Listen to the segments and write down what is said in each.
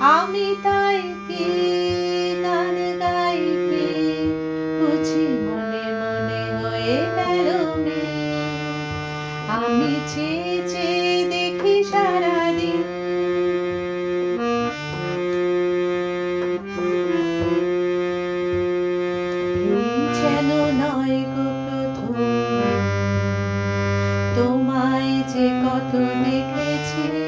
আমি তাই কি গান গাই কি? বুঝি মনে মনে হয়ে গেল। আমি চেয়ে দেখি সারাদিন। তোমায় যে কত দেখেছি।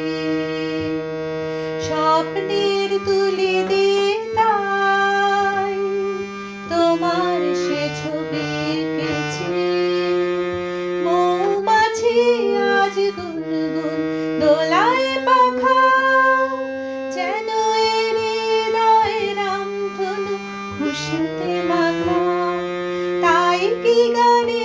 স্বপ্নের তুলে দে তোমার সে ছবি মৌমাছি আজ গুনগুন দোলায় পাখা। যেন হৃদয় খুশিতে মাখা। তাই কি গানে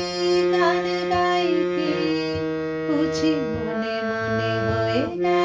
বুঝি মনে মনে হয় না